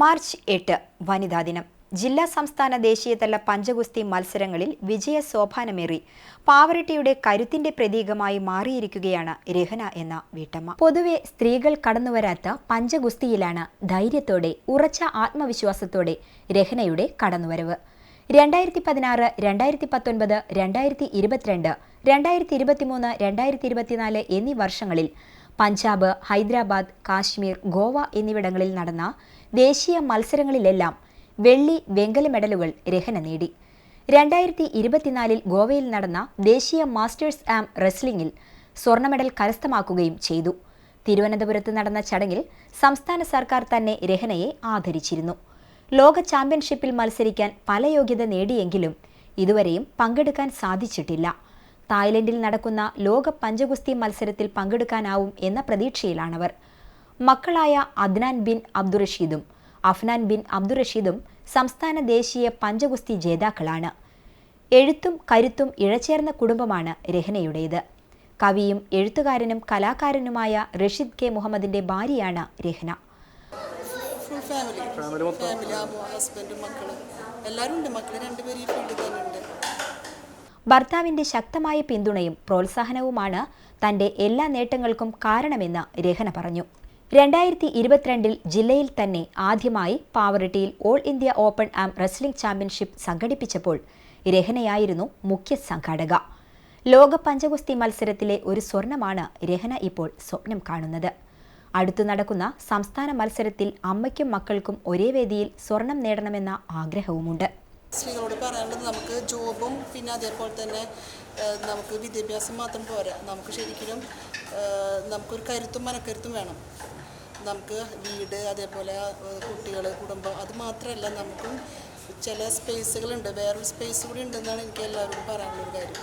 March എട്ട് വനിതാ ദിനം. ജില്ലാ സംസ്ഥാന ദേശീയതല പഞ്ചഗുസ്തി മത്സരങ്ങളിൽ വിജയ സോപാനമേറി. പാവറട്ടിയുടെ കരുത്തിന്റെ പ്രതീകമായി മാറിയിരിക്കുകയാണ് രഹന എന്ന വീട്ടമ്മ. പൊതുവെ സ്ത്രീകൾ കടന്നുവരാത്ത പഞ്ചഗുസ്തിയിലാണ് ധൈര്യത്തോടെ ഉറച്ച ആത്മവിശ്വാസത്തോടെ രഹനയുടെ കടന്നുവരവ്. രണ്ടായിരത്തി പതിനാറ് രണ്ടായിരത്തി പത്തൊൻപത് രണ്ടായിരത്തി ഇരുപത്തിരണ്ട് രണ്ടായിരത്തി ഇരുപത്തിമൂന്ന് രണ്ടായിരത്തി ഇരുപത്തിനാല് എന്നീ വർഷങ്ങളിൽ പഞ്ചാബ് ഹൈദരാബാദ് കാശ്മീർ ഗോവ എന്നിവിടങ്ങളിൽ നടന്ന ദേശീയ മത്സരങ്ങളിലെല്ലാം വെള്ളി വെങ്കല മെഡലുകൾ രഹന നേടി. രണ്ടായിരത്തി ഇരുപത്തിനാലിൽ ഗോവയിൽ നടന്ന ദേശീയ മാസ്റ്റേഴ്സ് ആം റെസ്ലിംഗിൽ സ്വർണ മെഡൽ കരസ്ഥമാക്കുകയും ചെയ്തു. തിരുവനന്തപുരത്ത് നടന്ന ചടങ്ങിൽ സംസ്ഥാന സർക്കാർ തന്നെ രഹനയെ ആദരിച്ചിരുന്നു. ലോക ചാമ്പ്യൻഷിപ്പിൽ മത്സരിക്കാൻ പല യോഗ്യത നേടിയെങ്കിലും ഇതുവരെയും പങ്കെടുക്കാൻ സാധിച്ചിട്ടില്ല. തായ്ലൻഡിൽ നടക്കുന്ന ലോക പഞ്ചഗുസ്തി മത്സരത്തിൽ പങ്കെടുക്കാനാവും എന്ന പ്രതീക്ഷയിലാണവർ. മക്കളായ അദ്നാൻ ബിൻ അബ്ദുറഷീദും അഫ്നാൻ ബിൻ അബ്ദുറഷീദും സംസ്ഥാന ദേശീയ പഞ്ചഗുസ്തി ജേതാക്കളാണ്. എഴുത്തും കരുത്തും ഇഴചേർന്ന കുടുംബമാണ് രഹനയുടേത്. കവിയും എഴുത്തുകാരനും കലാകാരനുമായ റഷീദ് കെ മുഹമ്മദിന്റെ ഭാര്യയാണ് രഹന. ഫുൾ ഫാമിലി ഫാമിലി ആ ഹസ്ബൻഡും മക്കളും. എല്ലാവരും ഉണ്ട് മക്കൾ രണ്ടുപേരും ഈ ഫീൽഡിൽ തന്നെ ഉണ്ട് ഭർത്താവിന്റെ ശക്തമായ പിന്തുണയും പ്രോത്സാഹനവുമാണ് തന്റെ എല്ലാ നേട്ടങ്ങൾക്കും കാരണമെന്ന് രഹന പറഞ്ഞു. രണ്ടായിരത്തി ഇരുപത്തിരണ്ടിൽ ജില്ലയിൽ തന്നെ ആദ്യമായി പാവറട്ടിയിൽ all India open arm wrestling championship സംഘടിപ്പിച്ചപ്പോൾ രഹനയായിരുന്നു മുഖ്യ സംഘാടക. ലോക പഞ്ചഗുസ്തി മത്സരത്തിലെ ഒരു സ്വർണമാണ് രഹന ഇപ്പോൾ സ്വപ്നം കാണുന്നത്. അടുത്തു നടക്കുന്ന സംസ്ഥാന മത്സരത്തിൽ അമ്മയ്ക്കും മക്കൾക്കും ഒരേ വേദിയിൽ സ്വർണം നേടണമെന്ന ആഗ്രഹവുമുണ്ട്. സ്ത്രീകളോട് പറയാനുള്ളത് നമുക്ക് ജോബും പിന്നെ അതേപോലെ തന്നെ നമുക്ക് വിദ്യാഭ്യാസം മാത്രം പോരാ. നമുക്ക് ശരിക്കും നമുക്കൊരു കരുത്തും മനക്കരുത്തും വേണം. നമുക്ക് വീട് അതേപോലെ കുട്ടികൾ കുടുംബം അത് മാത്രമല്ല നമുക്കും ചില സ്പേസുകളുണ്ട് വേറൊരു സ്പേസ് കൂടി ഉണ്ടെന്നാണ് എനിക്ക് എല്ലാവരോടും പറയാനുള്ളൊരു കാര്യം.